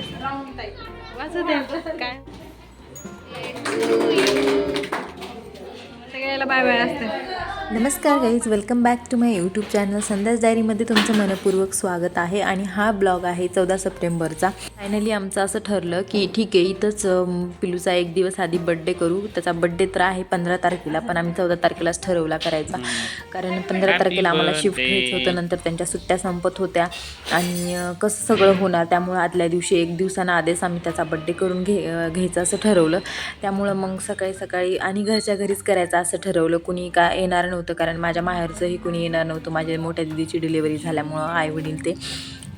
द्या काय? सगळ्याला बाय बाय असते. नमस्कार guys welcome back to my YouTube channel Sandesh डायरीमध्ये तुमचं मनपूर्वक स्वागत आहे आणि हा ब्लॉग आहे चौदा सप्टेंबरचा. फायनली आमचं असं ठरलं की ठीक आहे इथंच पिलूचा एक दिवस आधी बड्डे करू. त्याचा बड्डे तर आहे पंधरा तारखेला पण आम्ही चौदा तारखेलाच ठरवला करायचा. कारण पंधरा तारखेला आम्हाला शिफ्ट घ्यायचं होतं नंतर त्यांच्या सुट्ट्या संपत होत्या. आणि कसं सगळं होणार त्यामुळं आदल्या दिवशी एक दिवसानं आधीच आम्ही त्याचा बड्डे करून घे घ्यायचं असं ठरवलं. त्यामुळं मग सकाळी सकाळी आणि घरच्या घरीच करायचं असं ठरवलं. कुणी का येणार नव्हतं कारण माझ्या माहेरचंही कुणी येणार नव्हतं. माझ्या मोठ्या दिदीची डिलिव्हरी झाल्यामुळं आई वडील ते.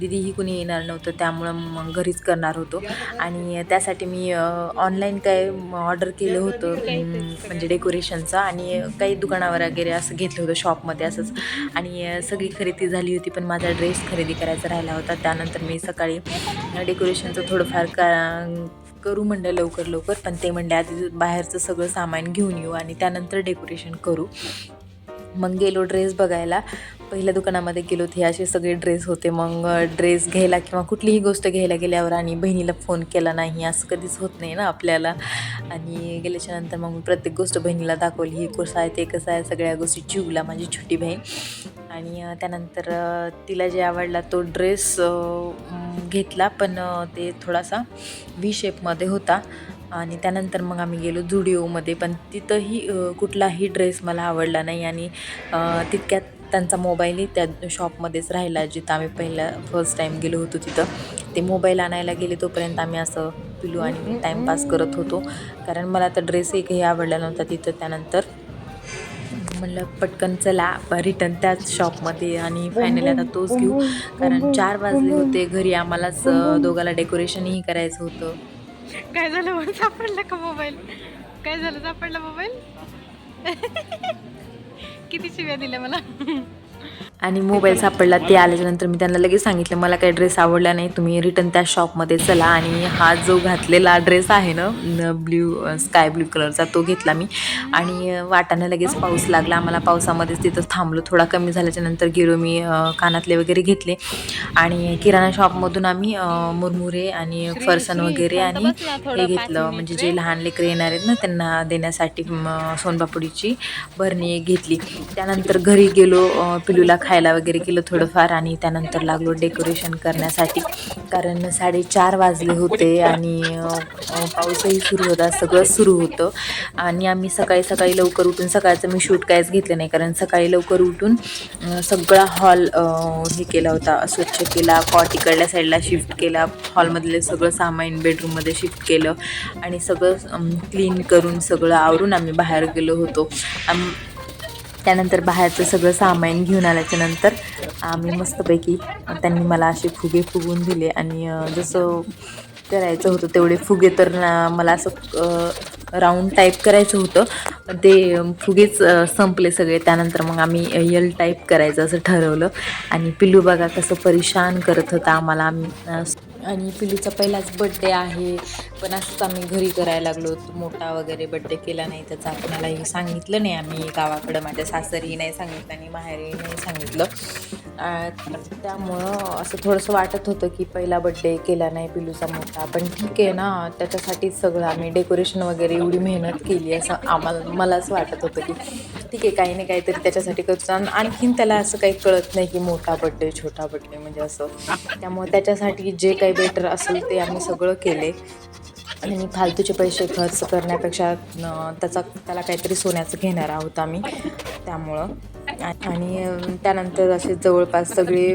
दिदीही कुणी येणार नव्हतं त्यामुळं मग घरीच करणार होतो. आणि त्यासाठी मी ऑनलाईन काय ऑर्डर केलं होतं म्हणजे डेकोरेशनचं आणि काही दुकानावर वगैरे असं घेतलं होतं शॉपमध्ये असंच. आणि सगळी खरेदी झाली होती पण माझा ड्रेस खरेदी करायचा राहिला होता. त्यानंतर मी सकाळी डेकोरेशनचं थोडंफार का करू म्हणलं लवकर लवकर. पण ते म्हणले आधी बाहेरचं सगळं सामान घेऊन येऊ आणि त्यानंतर डेकोरेशन करू. मग गेलो ड्रेस बघायला. पहिल्या दुकानामध्ये गेलो हे असे सगळे ड्रेस होते. मग ड्रेस घ्यायला किंवा कुठलीही गोष्ट घ्यायला गेल्यावर आणि बहिणीला फोन केला नाही असं कधीच होत नाही ना आपल्याला. आणि गेल्याच्यानंतर मग प्रत्येक गोष्ट बहिणीला दाखवली. ही कसं आहे ते कसं आहे सगळ्या गोष्टी चिवला माझी छोटी बहीण. आणि त्यानंतर तिला जे आवडला तो ड्रेस घेतला. पण ते थोडासा व्ही शेपमध्ये होता. आणि त्यानंतर मग आम्ही गेलो झुडिओमध्ये पण तिथंही कुठलाही ड्रेस मला आवडला नाही आणि तितक्यात त्यांचा मोबाईलही त्या शॉपमध्येच राहिला जिथं आम्ही पहिला फर्स्ट टाईम गेलो होतो तिथं. ते मोबाईल आणायला गेले तोपर्यंत आम्ही असं पिलू आणि टाईमपास करत होतो. कारण मला तर ड्रेस एकही आवडला नव्हता तिथं त्यानंतर. म्हणलं पटकन चला रिटर्न त्याच शॉपमध्ये आणि फायनली आता तोच घेऊ. कारण चार वाजले होते घरी. आम्हालाच दोघाला डेकोरेशनही करायचं होतं. काय झालं? मग सापडला का मोबाईल? काय झालं? सापडला मोबाईल? किती शिव्या दिल्या मला? आणि मोबाईल सापडला ते आल्याच्यानंतर मी त्यांना लगेच सांगितलं मला काही ड्रेस आवडला नाही तुम्ही रिटर्न त्या शॉपमध्ये चला. आणि हा जो घातलेला ड्रेस आहे ना ब्ल्यू स्काय ब्ल्यू कलरचा तो घेतला मी. आणि वाटानं लगेच पाऊस लागला. आम्हाला पावसामध्येच तिथं थांबलो. थोडा कमी झाल्याच्यानंतर गेलो मी कानातले वगैरे घेतले. आणि किराणा शॉपमधून आम्ही मुरमुरे आणि फरसन वगैरे आणि हे घेतलं. म्हणजे जे लहान लेकरं येणार आहेत ना त्यांना देण्यासाठी म, सोनपापडीची भरणी घेतली. त्यानंतर घरी गेलो पिलूला खायला वगैरे केलं थोडंफार आणि त्यानंतर लागलो डेकोरेशन करण्यासाठी. कारण साडेचार वाजले होते आणि पाऊसही सुरू होता सगळं सुरू होतं. आणि आम्ही सकाळी सकाळी लवकर उठून सकाळचं मी शूट काहीच घेतलं नाही. कारण सकाळी लवकर उठून सगळा हॉल हे केला होता स्वच्छ केला कॉट इकडल्या साईडला शिफ्ट केला हॉलमधले सगळं सामान बेडरूममध्ये शिफ्ट केलं आणि सगळं क्लीन करून सगळं आवरून आम्ही बाहेर गेलो होतो. आम त्यानंतर बाहेरचं सगळं सामान घेऊन आल्याच्यानंतर आम्ही मस्तपैकी त्यांनी मला असे फुगे फुगून दिले आणि जसं करायचं होतं. तेवढे फुगे तर ना मला असं राऊंड टाईप करायचं होतं. ते फुगेच संपले सगळे. त्यानंतर मग आम्ही यल टाईप करायचं असं ठरवलं. आणि पिल्लू बघा कसं परेशान करत होता आम्हाला. आम्ही आणि पिल्लूचा पहिलाच बड्डे आहे. पण असंच आम्ही घरी करायला लागलो मोठा वगैरे बड्डे केला नाही. त्याचा कोणालाही सांगितलं नाही आम्ही. गावाकडं माझ्या सासरीही नाही सांगितलं आणि माहेरही नाही सांगितलं. त्यामुळं असं थोडंसं वाटत होतं की पहिला बड्डे केला नाही पिलूचा मोठा. पण ठीक आहे ना त्याच्यासाठीच सगळं आम्ही डेकोरेशन वगैरे एवढी मेहनत केली असं आम्हाला मलाच वाटत होतं की ठीक आहे काही ना काहीतरी त्याच्यासाठी करतो. आणि आणखीन त्याला असं काही कळत नाही की मोठा बड्डे छोटा बड्डे म्हणजे असं. त्यामुळे त्याच्यासाठी जे काही बेटर असेल ते आम्ही सगळं केले. आणि फालतूचे पैसे खर्च करण्यापेक्षा त्याचा त्याला काहीतरी सोन्याचं घेणार आहोत आम्ही त्यामुळं. आणि त्यानंतर असे जवळपास सगळे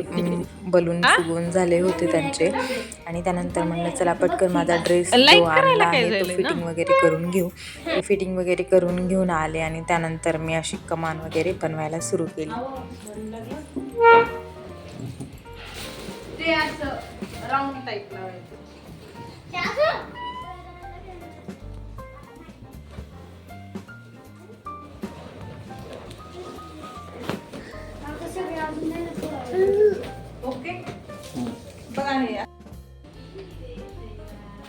बलून फुगून झाले होते त्यांचे. आणि त्यानंतर म्हणलं चला पटकन माझा ड्रेस जो आणला आहे तो? फिटिंग वगैरे करून घेऊ. ते फिटिंग वगैरे करून घेऊन आले आणि त्यानंतर मी अशी कमान वगैरे बनवायला सुरू केली. ओके. बघा हे.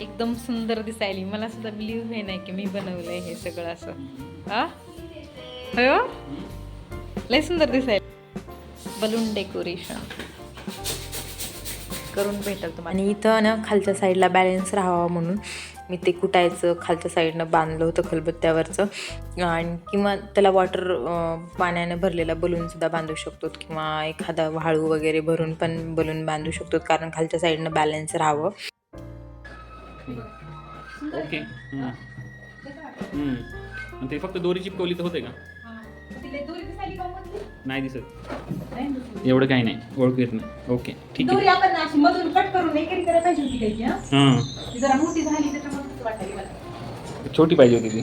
एकदम सुंदर दिसायली. मला सुद्धा बिलीव्ह हे नाही की मी बनवलंय हे सगळं असं. हा? होय हो? लय सुंदर दिसायला. बलून डेकोरेशन करून भेटेल तुम्हाला. आणि इथं ना खालच्या साईडला बॅलन्स राहावा म्हणून. मी ते कुटायचं खालच्या साईडनं बांधलं होतं खलबत्त्यावरचं. आणि किंवा त्याला वॉटर पाण्यानं भरलेला बलूनसुद्धा बांधू शकतो किंवा एखादा वाळू वगैरे भरून पण बलून बांधू शकतो कारण खालच्या साईडनं बॅलन्स राहावं. ओके ते फक्त दोरी चिपकवली तर होते का? नाही दिसत. एवढं काही नाही. ओळखू येत नाही. ओके. ठीक दोरी आहे आपण अशी मधून कट करून एक एक करायला पाहिजे होती त्याची हा? हां. ती जरा मोठी झाली वाटायला मला छोटी पाहिजे होती ती.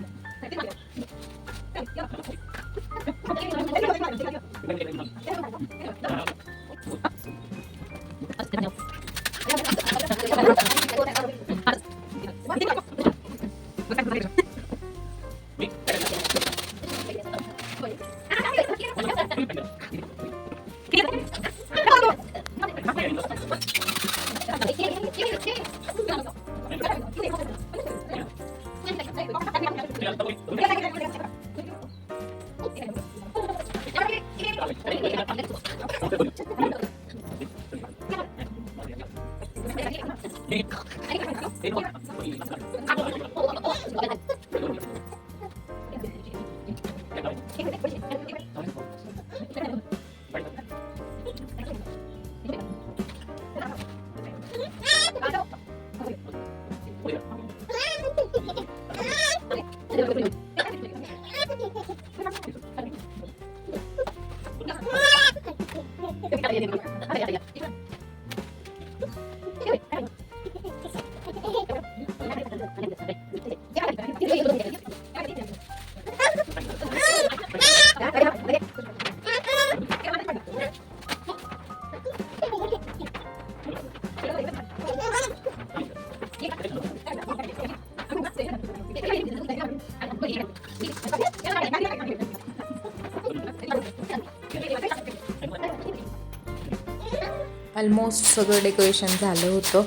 ऑलमोस्ट सगळं डेकोरेशन झालं होतं.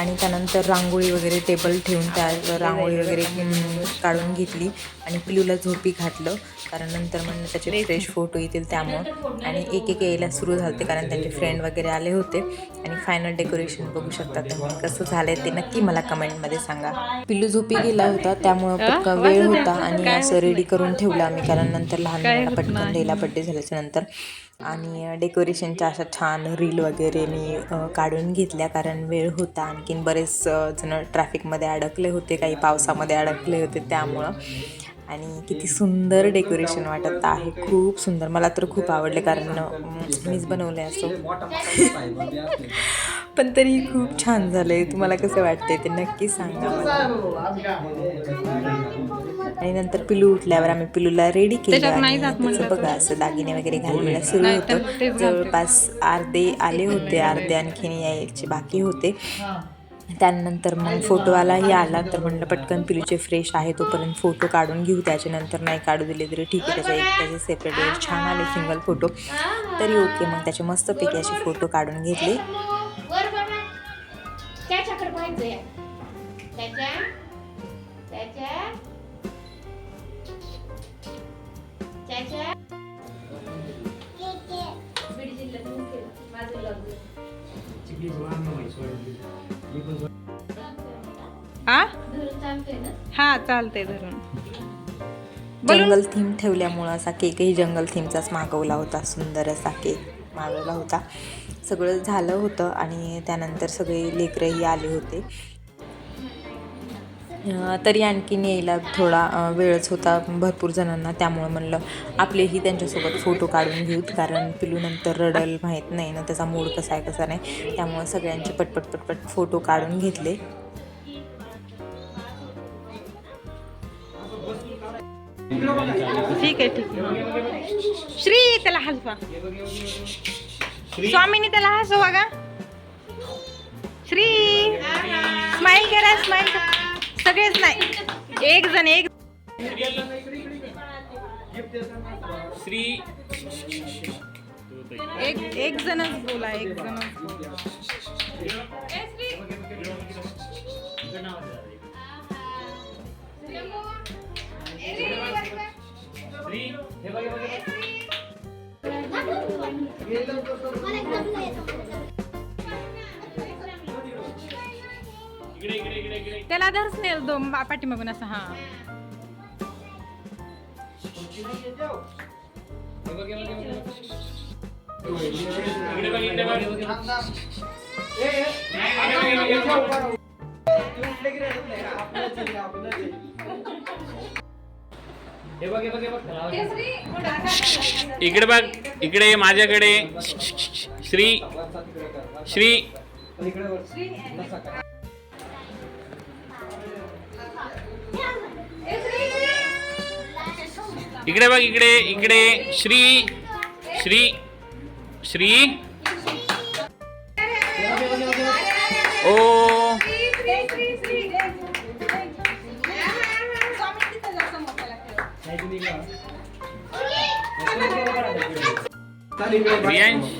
आणि त्यानंतर रांगोळी वगैरे टेबल ठेवून त्या रांगोळी वगैरे काढून घेतली आणि पिलूला झोपी घातलं. कारण नंतर म्हणलं त्याचे फ्रेश फोटो येतील त्यामुळं. आणि एक एक यायला सुरू झाले कारण त्यांचे फ्रेंड वगैरे आले होते. आणि फायनल डेकोरेशन बघू शकता तुम्ही कसं झालंय ते नक्की मला कमेंटमध्ये सांगा. पिल्लू झोपी गेला होता त्यामुळं पटकन वेळ होता आणि असं रेडी करून ठेवलं आम्ही. कारण नंतर लहान मुलांना पटकन द्यायला बड्डे झाल्याच्यानंतर. आणि डेकोरेशनच्या अशा छान रील वगैरे मी काढून घेतल्या कारण वेळ होता. आणखीन बरेच जण ट्रॅफिकमध्ये अडकले होते. काही पावसामध्ये अडकले होते त्यामुळं. आणि किती सुंदर डेकोरेशन वाटत आहे. खूप सुंदर. मला तर खूप आवडले कारण मीच बनवले असो. पण तरी खूप छान झालंय. तुम्हाला कसं वाटतंय ते नक्की सांगा मला. आणि नंतर पिलू उठल्यावर आम्ही पिलूला रेडी केलं आणि त्याचं बघा असं दागिने वगैरे घालण्याला सुरू नाही, होतं. जवळपास अर्धे आले होते अर्धे आणखीन यायचे बाकी होते. त्यानंतर मग फोटोवालाही आला तर म्हणलं पटकन पिलूचे फ्रेश आहे तोपर्यंत फोटो काढून घेऊ त्याच्यानंतर नाही काढू दिले तरी ठीक आहे त्याच्या एक त्याचे सेपरेट छान आले सिंगल फोटो तरी ओके मग त्याचे मस्तपैकी असे फोटो काढून घेतले. हा धरून चालतोय ना हा धरून जंगल थीम ठेवल्यामुळं असा केकही जंगल थीमचाच मागवला होता सुंदर असा केक मागवला होता. सगळं झालं होतं आणि त्यानंतर सगळे लेकरंही आले होते. तरी आणखीन यायला थोडा वेळच होता भरपूर जणांना त्यामुळं म्हणलं आपलेही त्यांच्यासोबत फोटो काढून घेऊत कारण पिलू नंतर रडल माहीत नाही ना त्याचा मूड कसा आहे कसा नाही. त्यामुळं सगळ्यांचे पटपट पटपट फोटो काढून घेतले. ठीक आहे ठीक आहे. श्री त्याला हसवा. स्वामीनी त्याला हसवा का श्री स्माईल करा स्माईल करा. सगळेच नाही. एक जण एक श्री एक एक जणच बोला एक जणच बोला. श्री त्याला धरच नाही दोन पाठीमागून असं हा. इकडे बघ इकडे बघ नाही, नाही, इकडे बघ इकडे इकडे. श्री श्री श्री. ओ. प्रियांश.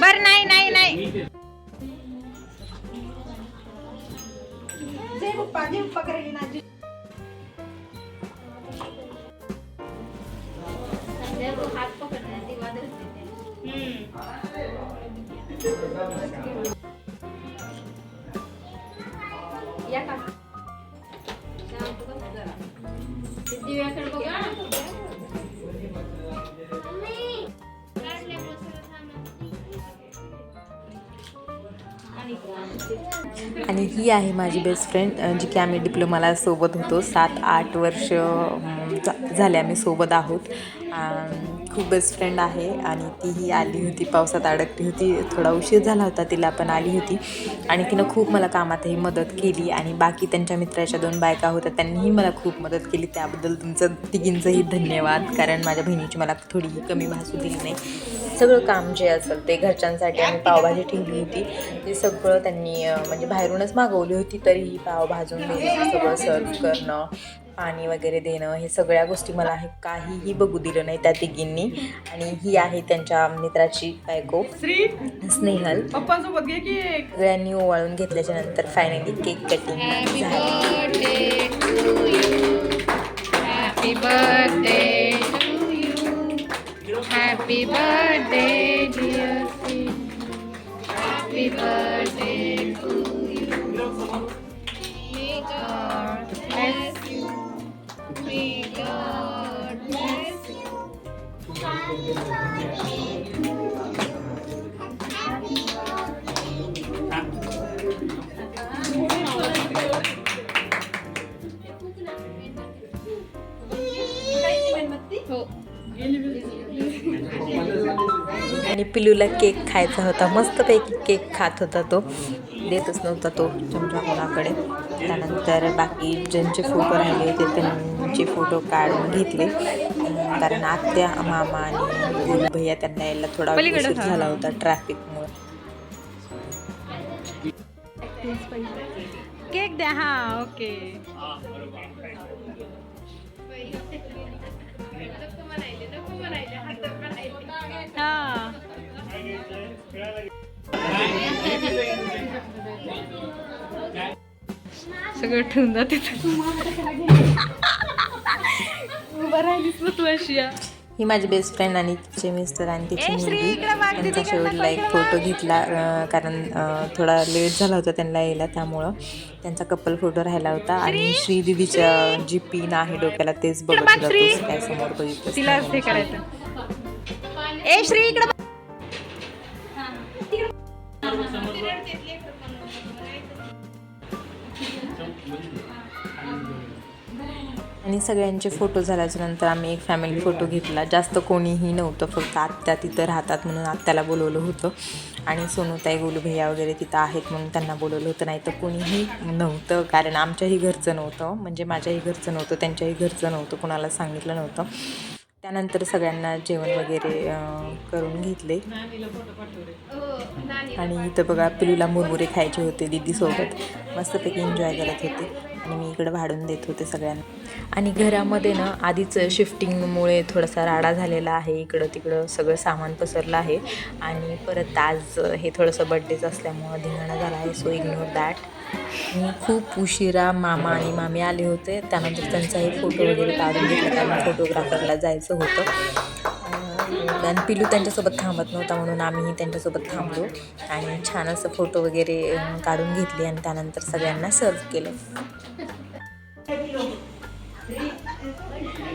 बर नहीं नहीं नहीं. हम्म. बघा आणि ही आहे माझी बेस्ट फ्रेंड जी की आम्ही डिप्लोमाला सोबत होतो. सात आठ वर्ष झा- झाले आम्ही सोबत आहोत. खूप बेस्ट फ्रेंड आहे आणि तीही आली होती पावसात अडकली होती. थोडा उशीर झाला होता तिला पण आली होती. आणि तिनं खूप मला कामातही मदत केली आणि बाकी त्यांच्या मित्राच्या दोन बायका होत्या त्यांनीही मला खूप मदत केली. त्याबद्दल तुमचं तिघींचंही धन्यवाद कारण माझ्या बहिणीची मला थोडीही कमी भासू दिली नाही. सगळं काम जे असेल ते घरच्यांसाठी आम्ही पावभाजी ठेवली होती. ते सगळं त्यांनी म्हणजे बाहेरूनच मागवली होती तरीही पाव भाजून सगळं सर्व करणं पाणी वगैरे देणं हे सगळ्या गोष्टी मला हे काहीही बघू दिलं नाही त्या तिघींनी. आणि ही आहे त्यांच्या मित्राची बायको श्री स्नेहल. पप्पांसोबत घे की एक. सगळ्यांनी ओवाळून घेतल्याच्या नंतर फायनली केक कटिंग झाली. हॅपी बर्थडे आणि पिलूला केक खायचा होता. मस्तपैकी केक खात होता तो. देतच नव्हता तो चमचा कोणाकडे त्यानंतर बाकी ज्यांचे फोटो राहिले होते त्यांचे फोटो काढून घेतले. कारण आत्या मामा आणि गुरु भैया त्यांना यायला थोडा उशीर. झाला होता ट्रॅफिकमुळे केक द्या हा ओके. हा. सगळं ठेवून जाते. उभा राहिलीस ना तू अशी या. ही माझी बेस्ट फ्रेंड आणि तिचे मिस्टर आणि तिची मुलगी. त्यांचा शेवटला एक फोटो घेतला कारण थोडा लेट झाला होता त्यांना यायला त्यामुळं त्यांचा कपल फोटो राहिला होता. आणि श्री दिदीच्या जी पिन आहे डोक्याला तेच बघत बघ, होता काय समोर बघितलंच तिला. हे करायचं. ए श्री इकडे आणि सगळ्यांचे फोटो झाल्याच्यानंतर आम्ही एक फॅमिली फोटो घेतला. जास्त कोणीही नव्हतं. फक्त आत्या तिथं राहतात म्हणून आत्याला बोलवलं होतं. आणि सोनूताई गोलू भैया वगैरे तिथं आहेत म्हणून त्यांना बोलवलं होतं. नाही तर कोणीही नव्हतं. कारण आमच्याही घरचं नव्हतं. म्हणजे माझ्याही घरचं नव्हतं. त्यांच्याही घरचं नव्हतं. कोणाला सांगितलं नव्हतं. त्यानंतर सगळ्यांना जेवण वगैरे करून घेतले. आणि इथं बघा पिलूला मुरमुरे खायचे होते दीदीसोबत. मस्तपैकी एन्जॉय करत होते. आणि मी इकडं भाडून देत होते सगळ्यांना. आणि घरामध्ये ना आधीच शिफ्टिंगमुळे थोडासा राडा झालेला आहे. इकडं तिकडं सगळं सामान पसरलं आहे. आणि परत आज हे थोडंसं बड्डेच असल्यामुळं धिंगाणा झाला आहे. सो इग्नोर दॅट मी खूप उशिरा मामा आणि मामी आले होते. त्यानंतर त्यांचाही फोटो वगैरे काढून घेतला. कारण फोटोग्राफरला जायचं होतं. आणि पिलू त्यांच्यासोबत थांबत नव्हता म्हणून आम्हीही त्यांच्यासोबत थांबलो. आणि छान असं फोटो वगैरे काढून घेतले आणि त्यानंतर सगळ्यांना सर्व केलं.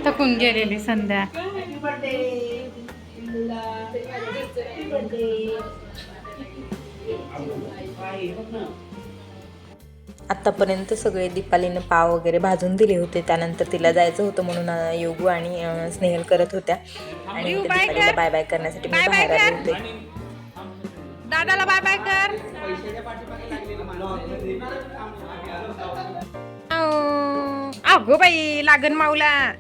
थकून गेलेली संध्या? आत्तापर्यंत सगळे दीपालीनं पाव वगैरे भाजून दिले होते. त्यानंतर तिला जायचं होतं म्हणून योगू आणि स्नेहल करत होत्या. आणि दीपालीला. बाय बाय करण्यासाठी मी बाय बाय बाहेर आले. होते. दादाला बाय बाय कर. अगो बाई लागन माऊला.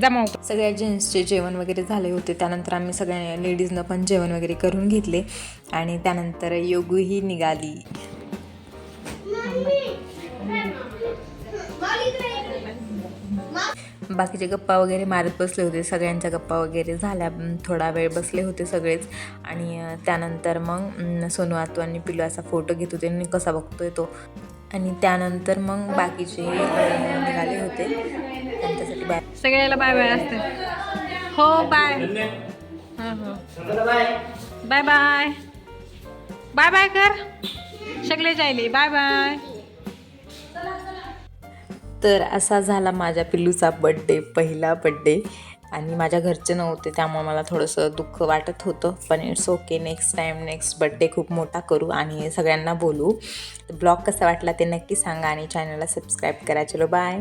जमाव सगळ्या जेंट्सचे जेवण वगैरे झाले होते. त्यानंतर आम्ही सगळ्या लेडीजनं पण जेवण वगैरे करून घेतले. आणि त्यानंतर योगूही निघाली. बाकीचे गप्पा वगैरे मारत बसले होते सगळ्यांच्या गप्पा वगैरे झाल्या. थोडा वेळ बसले होते सगळेच. आणि त्यानंतर मग सोनू आतू आणि पिलू असा फोटो घेत होते आणि कसा बघतोय तो. आणि त्यानंतर मग बाकीचे निघाले होते. त्यांच्यासाठी बाय. सगळ्याला बाय बाय असते. हो बाय. हो हो. बाय. Bye bye. बाय कर. सगळे जायले. Bye bye. तर असा झाला माझ्या पिल्लूचा बड्डे पहिला बड्डे आणि माझ्या घरचे नव्हते त्यामुळे मला थोडंसं दुःख वाटत होतं. पण it's okay next time next birthday खूप मोठा करू आणि सगळ्यांना बोलू. ब्लॉग कसा वाटला ते नक्की सांगा आणि चॅनलला सबस्क्राईब करा. चलो बाय